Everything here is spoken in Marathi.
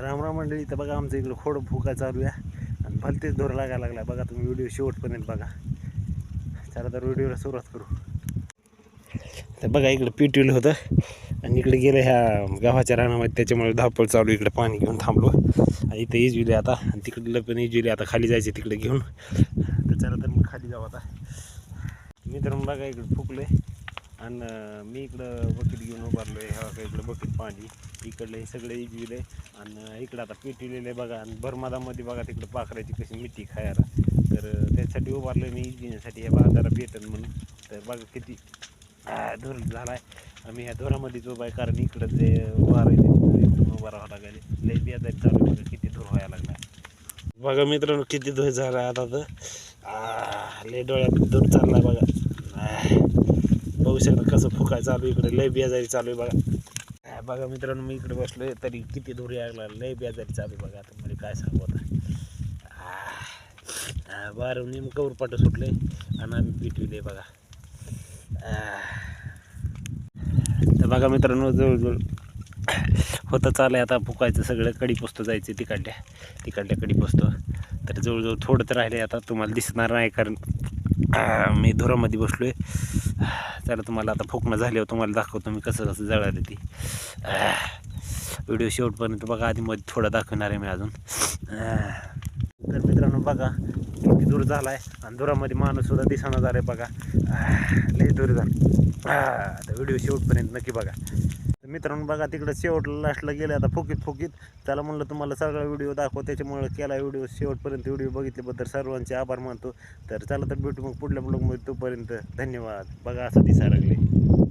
रामराम मंडळी इथं बघा आमचं इकडं खोड फुका चालू आहे. आणि भलतेच धोर लागायला लागला. बघा तुम्ही व्हिडिओ शेवटपर्यंत बघा. चला तर व्हिडिओला सुरुवात करू. तर बघा इकडं पिटविल होतं. आणि इकडे गेलं ह्या गावाच्या रानामध्ये. त्याच्यामुळे धावपळ चालू इकडे पाणी घेऊन थांबलो. आणि इथं इजविले आता. आणि तिकडलं पण इजविले आता खाली जायचे तिकडे घेऊन. तर चला तर मग खाली जाऊ आता. मित्रांनो बघा इकडे फुकले. आणि मी इकडं बकेट घेऊन उभारलो आहे ह्या इकडं बकेट पाणी इकडलं हे सगळे इजविले आणि इकडं आता पेटविलेलं आहे बघा आणि भरमादामध्ये बघा तिकडं पाखराची कशी मिठी खायला. तर त्याच्यासाठी उभारलो मी इजविण्यासाठी ह्या बाजारा भेटन म्हणून. तर बघा किती धोर झाला आहे आम्ही ह्या धुरामध्येच उभा आहे कारण इकडं जे वार आहे त्याच्यामुळे उभा राहावं लागेल. लई बेजारी चालू बघा किती धूर व्हायला लागला बघा मित्रांनो किती धुर झाला आता तर. लय डोळ्यात धूर चालला बघा. बघू शकता कसं फुकाय चालू इकडे लय बेजारी चालू आहे बघा. बघा मित्रांनो मी इकडे बसलोय तरी किती दूर यायला लागला लय बेजारी चालू आहे बघा. आता मला काय सांगू आता. आ, नेमकं उरपाट सुटले आणि आम्ही पिटविले बघा. तर बघा मित्रांनो जवळजवळ होतं आहे आता फुकायचं सगळं कडी पोचतो जायचं तिकडल्या तिकडल्या कडी पोचतो तर जवळजवळ थोडं तर राहिले आता तुम्हाला दिसणार नाही कारण मी धुरामध्ये बसलो आहे चला तुम्हाला आता फुकणं झाल्यावर तुम्हाला दाखवतो मी कसं कसं जळालं ती. व्हिडिओ शेवटपर्यंत बघा आधी मध्ये थोडं दाखवणार आहे मी अजून. तर मित्रांनो बघा दूर झाला आहे आणि दुरामध्ये माणूस सुद्धा झाला आहे बघा. लई दूर झाला. तर व्हिडिओ शेवटपर्यंत नक्की बघा. तर मित्रांनो बघा तिकडं शेवटला लास्टला गेले आता फुकीत फुकीत त्याला म्हणलं तुम्हाला सगळा व्हिडिओ दाखव त्याच्यामुळे केला व्हिडिओ. शेवटपर्यंत व्हिडिओ बघितल्याबद्दल सर्वांचे आभार मानतो. तर चला तर भेटू मग पुढल्या ब्लॉगमध्ये तोपर्यंत धन्यवाद. बघा असं दिसायला लागले.